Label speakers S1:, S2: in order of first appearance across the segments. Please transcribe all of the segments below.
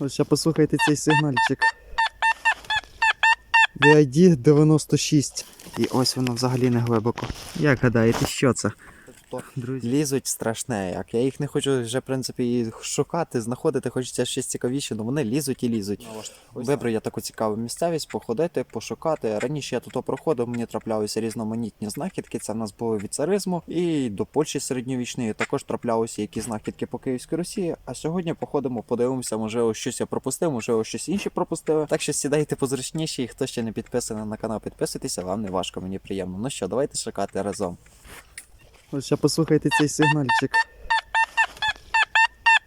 S1: Ось послухайте цей сигнальчик. VID 96. І ось воно взагалі не глибоко. Як гадаєте, що це? Друзі.
S2: Лізуть страшне, як. Я їх не хочу вже, в принципі, і шукати, знаходити, хочеться щось цікавіше, але вони лізуть і лізуть. Вибрав я таку цікаву місцевість, походити, пошукати. Раніше я тут проходив, мені траплялися різноманітні знахідки. Це в нас було від царизму і до Польщі середньовічної. Також траплялися які знахідки по Київській Росії. А сьогодні походимо, подивимося, можливо, щось я пропустив, можливо, щось інші пропустили. Так що сідайте позручніше, і хто ще не підписаний на канал, підписуйтеся, вам не важко, мені приємно. Ну що, давайте шукати разом.
S1: Ось послухайте цей сигнальчик.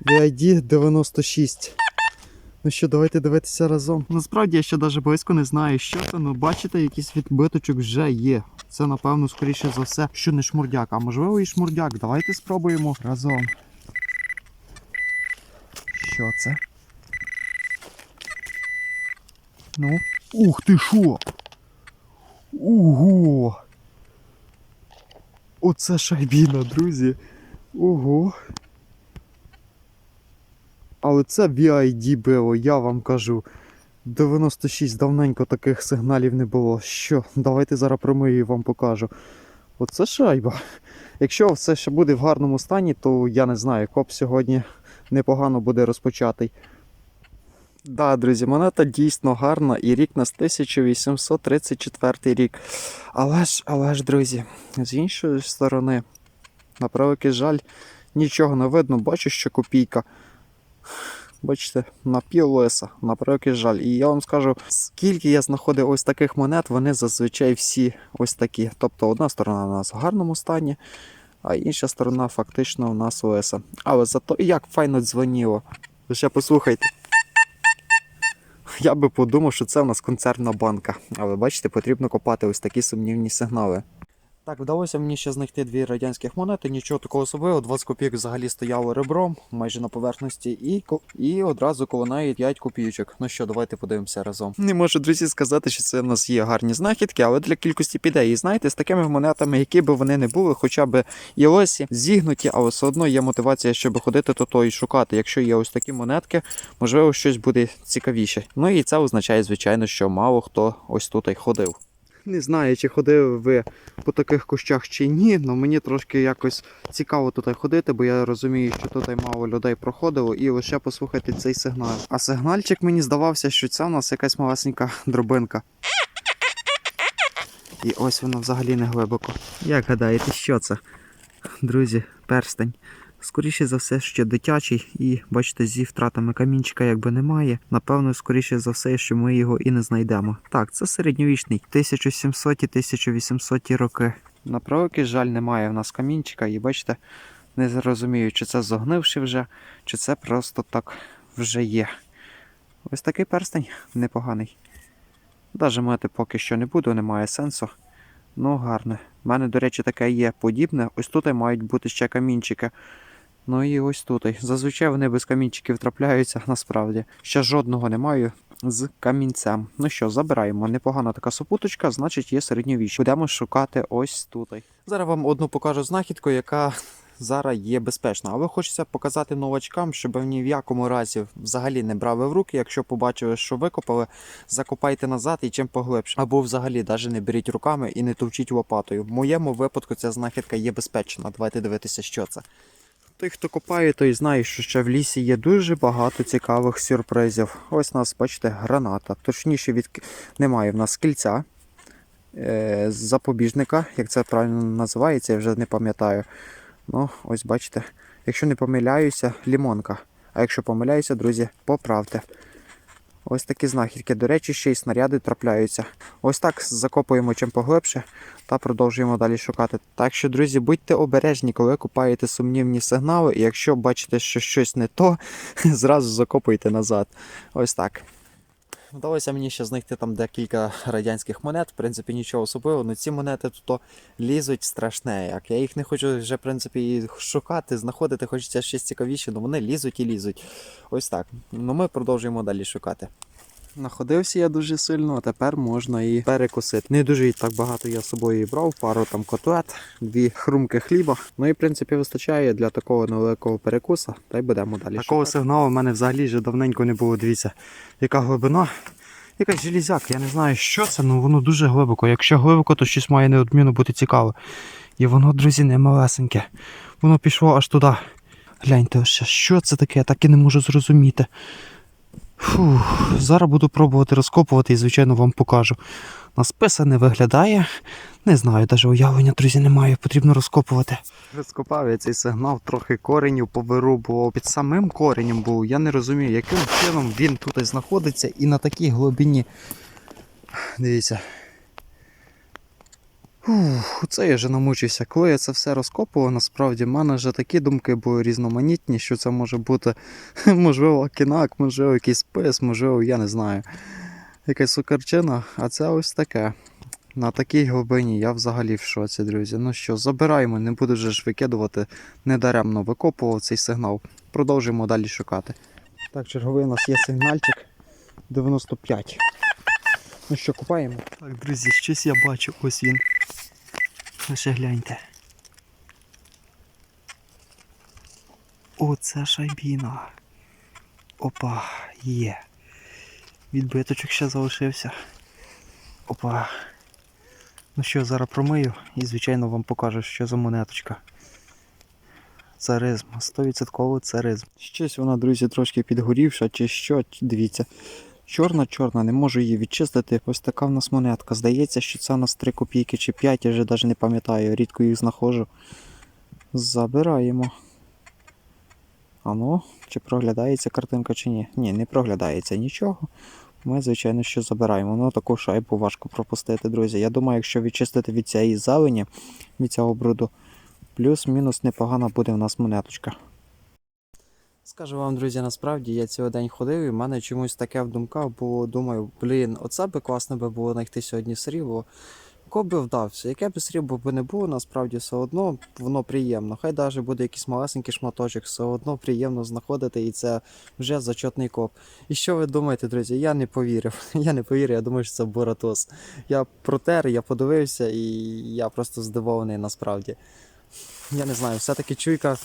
S1: VID 96. Ну що, давайте дивитися разом. Насправді я ще навіть близько не знаю, що це, але бачите, якийсь відбиточок вже є. Це, напевно, скоріше за все, що не шмурдяк, а можливо і шмурдяк. Давайте спробуємо разом. Що це? Ну. Ух ти що! Ого! Оце шайбіна, друзі. Ого. Але це VID було, я вам кажу. 96 давненько таких сигналів не було. Що, давайте зараз промию і вам покажу. Оце шайба. Якщо все ще буде в гарному стані, то я не знаю, коп сьогодні непогано буде розпочатий. Да, друзі, монета дійсно гарна і рік нас 1834 рік. Але ж, але ж, друзі, з іншої сторони, на превеликий жаль, нічого не видно. Бачу, що копійка. Бачите, на пів на превеликий жаль. І я вам скажу, скільки я знаходив ось таких монет, вони зазвичай всі ось такі. Тобто одна сторона у нас в гарному стані, а інша сторона фактично у нас леса. Але зато як файно дзвоніло. Ще послухайте. Я би подумав, що це у нас концертна банка. Але бачите, потрібно копати ось такі сумнівні сигнали. Так, вдалося мені ще знайти дві радянських монети, нічого такого особливого. 20 копійок взагалі стояло ребром майже на поверхності, і, і одразу коло неї 5 копійочок. Ну що, давайте подивимося разом. Не можу, друзі, сказати, що це в нас є гарні знахідки, але для кількості піде. І знаєте, з такими монетами, які би вони не були, хоча б і лосі зігнуті, але все одно є мотивація, щоб ходити то то і шукати. Якщо є ось такі монетки, можливо, щось буде цікавіше. Ну і це означає, звичайно, що мало хто ось тут і ходив. Не знаю, чи ходили ви по таких кущах чи ні, але мені трошки якось цікаво тут ходити, бо я розумію, що тут мало людей проходило, і лише послухайте цей сигнал. А сигнальчик мені здавався, що це у нас якась малесенька дробинка. І ось вона взагалі не глибоко. Як гадаєте, що це? Друзі, перстень. Скоріше за все, ще дитячий, і бачите, зі втратами камінчика якби немає. Напевно, скоріше за все, що ми його і не знайдемо. Так, це середньовічний 1700-1800 роки. На превеликий жаль, немає в нас камінчика, і бачите, не зрозумію, чи це зогнивши вже, чи це просто так вже є. Ось такий перстень непоганий. Даже мати поки що не буду, немає сенсу. Ну, гарне. У мене, до речі, таке є подібне. Ось тут мають бути ще камінчики. Ну і ось тут. Зазвичай вони без камінчиків трапляються, насправді. Ще жодного не маю з камінцем. Ну що, забираємо. Непогана така супуточка, значить є середньовіч. Будемо шукати ось тут. Зараз вам одну покажу знахідку, яка зараз є безпечна. Але хочеться показати новачкам, щоб ні в якому разі взагалі не брали в руки. Якщо побачили, що викопали, закопайте назад і чим поглибше. Або взагалі навіть не беріть руками і не товчіть лопатою. В моєму випадку ця знахідка є безпечна. Давайте дивитися, що це. Той, хто копає, той знає, що ще в лісі є дуже багато цікавих сюрпризів. Ось у нас, бачите, граната. Точніше, від... немає в нас кільця е, запобіжника, як це правильно називається, я вже не пам'ятаю. Ну, ось бачите, якщо не помиляюся, лімонка. А якщо помиляюся, друзі, поправте. Ось такі знахідки. До речі, ще й снаряди трапляються. Ось так закопуємо чим поглибше та продовжуємо далі шукати. Так що, друзі, будьте обережні, коли купаєте сумнівні сигнали, і якщо бачите, що щось не то, зразу закопуйте назад. Ось так. Вдалося мені ще знайти там декілька радянських монет. В принципі, нічого особливого, але ці монети тут лізуть страшне. Як я їх не хочу вже, в принципі, шукати, знаходити, хочеться щось цікавіше, але вони лізуть і лізуть. Ось так. Ну ми продовжуємо далі шукати. Находився я дуже сильно, а тепер можна і перекусити. Не дуже і так багато я з собою і брав, пару там котлет, дві хрумки хліба. Ну і в принципі вистачає для такого невеликого перекуса, та й будемо далі. Такого сигналу в мене взагалі вже давненько не було. Дивіться, яка глибина. Якась железяка, я не знаю, що це, але воно дуже глибоко. Якщо глибоко, то щось має неодмінно бути цікаве. І воно, друзі, не малесеньке. Воно пішло аж туди. Гляньте, що це таке, я так і не можу зрозуміти. Фух, зараз буду пробувати розкопувати і, звичайно, вам покажу. На списа не виглядає. Не знаю, навіть уявлення, друзі, немає, потрібно розкопувати. Розкопав я цей сигнал, трохи коренів повирубував. Під самим коренем був. Я не розумію, яким чином він тут знаходиться і на такій глибині. Дивіться. Фух, це я вже намучився. Коли я це все розкопував, насправді в мене вже такі думки були різноманітні, що це може бути, можливо, кінак, можливо, якийсь спис, можливо, я не знаю. Якась сукарчина, а це ось таке. На такій глибині я взагалі в шоці, друзі. Ну що, забираємо, не буду ж викидувати, недаремно викопував цей сигнал. Продовжуємо далі шукати. Так, черговий у нас є сигнальчик 95. Ну що, купаємо? Так, друзі, щось я бачу, ось він. Лише гляньте. Оце шайбіна. Опа, є. Відбиточок ще залишився. Опа. Ну що, зараз промию і, звичайно, вам покажу, що за монеточка. Царизм, 100% царизм. Щось вона, друзі, трошки підгорівша, чи що, дивіться. Чорна-чорна, не можу її відчистити. Ось така в нас монетка. Здається, що це у нас 3 копійки чи 5, я вже навіть не пам'ятаю, рідко їх знаходжу. Забираємо. А ну, чи проглядається картинка, чи ні? Ні, не проглядається нічого. Ми, звичайно, що забираємо. Ну, таку шайбу важко пропустити, друзі. Я думаю, якщо відчистити від цієї зелені, від цього бруду, плюс-мінус непогана буде в нас монеточка. Скажу вам, друзі, насправді я цілий день ходив і в мене чомусь таке в думках було, думаю, блін, оце би класно би було знайти сьогодні срібло. Кого би вдався, яке б срібло би не було, насправді все одно воно приємно. Хай навіть буде якийсь малесенький шматочок, все одно приємно знаходити і це вже зачетний коп. І що ви думаєте, друзі? Я не повірив. Я не повірив, я думаю, що це Боратос. Я протер, я подивився і я просто здивований насправді. Я не знаю, все-таки чуйка.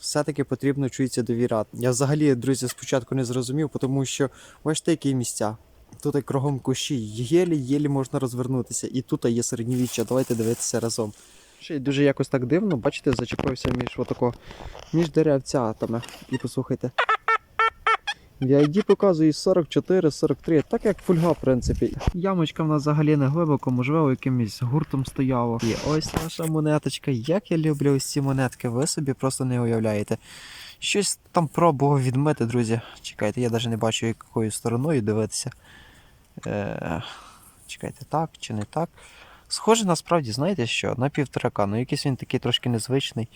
S1: Все-таки потрібно чується довіра. Я взагалі, друзі, спочатку не зрозумів, тому що бачите, які місця. Тут кругом кущі, єлі-єлі можна розвернутися. І тут є середньовіччя. Давайте дивитися разом. Ще й дуже якось так дивно, бачите, зачепився між отако, між деревцятами. І послухайте. В ID показує 44-43, так як фульга, в принципі. Ямочка в нас взагалі не глибоко, можливо, якимось гуртом стояло. І ось наша монеточка. Як я люблю ось ці монетки, ви собі просто не уявляєте. Щось там пробував відмити, друзі. Чекайте, я навіть не бачу, якою стороною дивитися. Е, чекайте, так чи не так. Схоже, насправді, знаєте що, на півторака. Ну якийсь він такий трошки незвичний.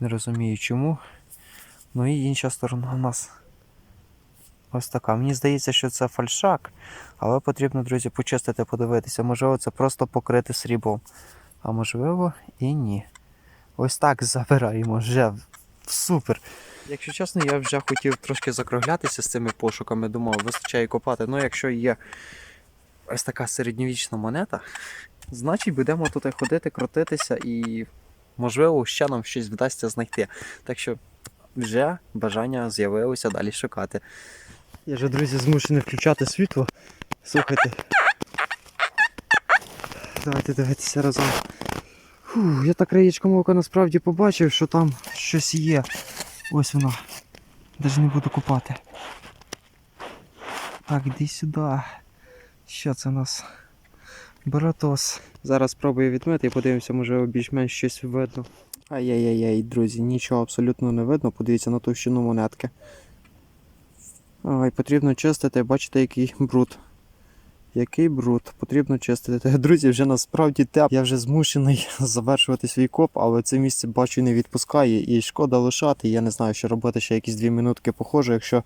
S1: Не розумію чому. Ну і інша сторона у нас. Ось така. Мені здається, що це фальшак, але потрібно, друзі, почистити, подивитися. Можливо, це просто покрити сріблом. А можливо і ні. Ось так забираємо вже. Супер. Якщо чесно, я вже хотів трошки закруглятися з цими пошуками. Думав, вистачає копати. Ну, якщо є ось така середньовічна монета, значить будемо тут ходити, крутитися і, можливо, ще нам щось вдасться знайти. Так що вже бажання з'явилося далі шукати. Я вже, друзі, змушений включати світло. Слухайте. Давайте дивитися разом. Фу, я так краєчком ока насправді побачив, що там щось є. Ось воно. Навіть не буду купати. Так, іди сюди. Що це у нас? Баратос. Зараз спробую відмити і подивимося, може більш-менш щось видно. Ай-яй-яй, друзі, нічого абсолютно не видно. Подивіться на товщину монетки. Ой, потрібно чистити, бачите, який бруд. Який бруд, потрібно чистити. Друзі, вже насправді теп. Я вже змушений завершувати свій коп, але це місце бачу не відпускає і шкода лишати. Я не знаю, що робити ще якісь дві минутки похоже. Якщо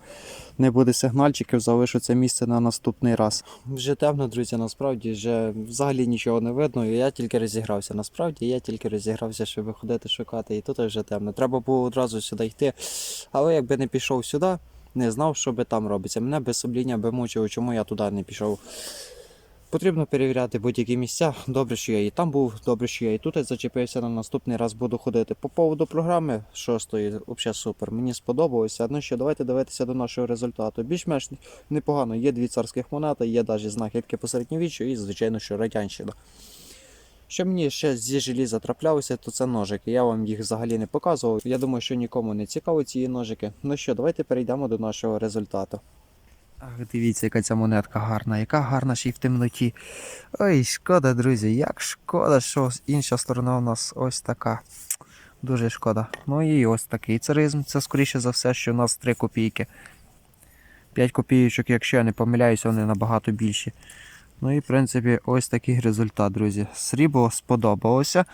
S1: не буде сигнальчиків, залишу це місце на наступний раз. Вже темно, друзі, насправді вже взагалі нічого не видно. Я тільки розігрався. Насправді я тільки розігрався, щоб виходити шукати. І тут вже темно. Треба було одразу сюди йти. Але якби не пішов сюди.
S2: Не знав, що би там робиться. Мене без сумління би мучило, чому я туди не пішов. Потрібно перевіряти будь-які місця. Добре, що я і там був, добре, що я і тут зачепився. На наступний раз буду ходити. По поводу програми шостої, взагалі супер. Мені сподобалося. Ну що, давайте дивитися до нашого результату. Більш-менш непогано. Є дві царських монети, є навіть знахідки по середньовіччю і, звичайно, що радянщина. Що мені ще зі желіза траплялося, то це ножики. Я вам їх взагалі не показував. Я думаю, що нікому не цікаво ці ножики. Ну що, давайте перейдемо до нашого результату.
S1: Ах, дивіться, яка ця монетка гарна, яка гарна ще й в темноті. Ой, шкода, друзі, як шкода, що інша сторона у нас ось така. Дуже шкода. Ну і ось такий царизм. Це скоріше за все, що у нас 3 копійки. 5 копійочок, якщо я не помиляюся, вони набагато більші. Ну і в принципі, ось такий результат, друзі. Срібло сподобалося.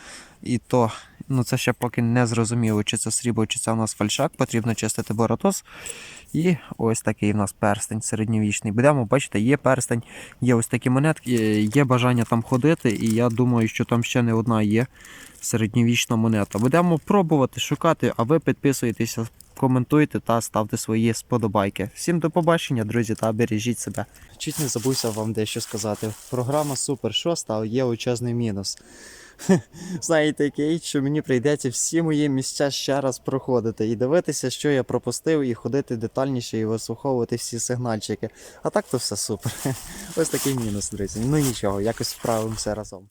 S1: І то, ну це ще поки не зрозуміло, чи це срібло, чи це у нас фальшак. Потрібно чистити боротос. І ось такий в нас перстень середньовічний. Будемо бачите, є перстень, є ось такі монетки, є- бажання там ходити, і я думаю, що там ще не одна є середньовічна монета. Будемо пробувати шукати, а ви підписуйтеся, коментуйте та ставте свої сподобайки. Всім до побачення, друзі, та бережіть себе.
S2: Чуть не забувся вам дещо сказати. Програма супер шоста, але є величезний мінус. Знаєте, який, що мені прийдеться всі мої місця ще раз проходити і дивитися, що я пропустив, і ходити детальніше і вислуховувати всі сигнальчики. А так то все супер. Ось такий мінус, друзі. Ну нічого, якось справимося разом.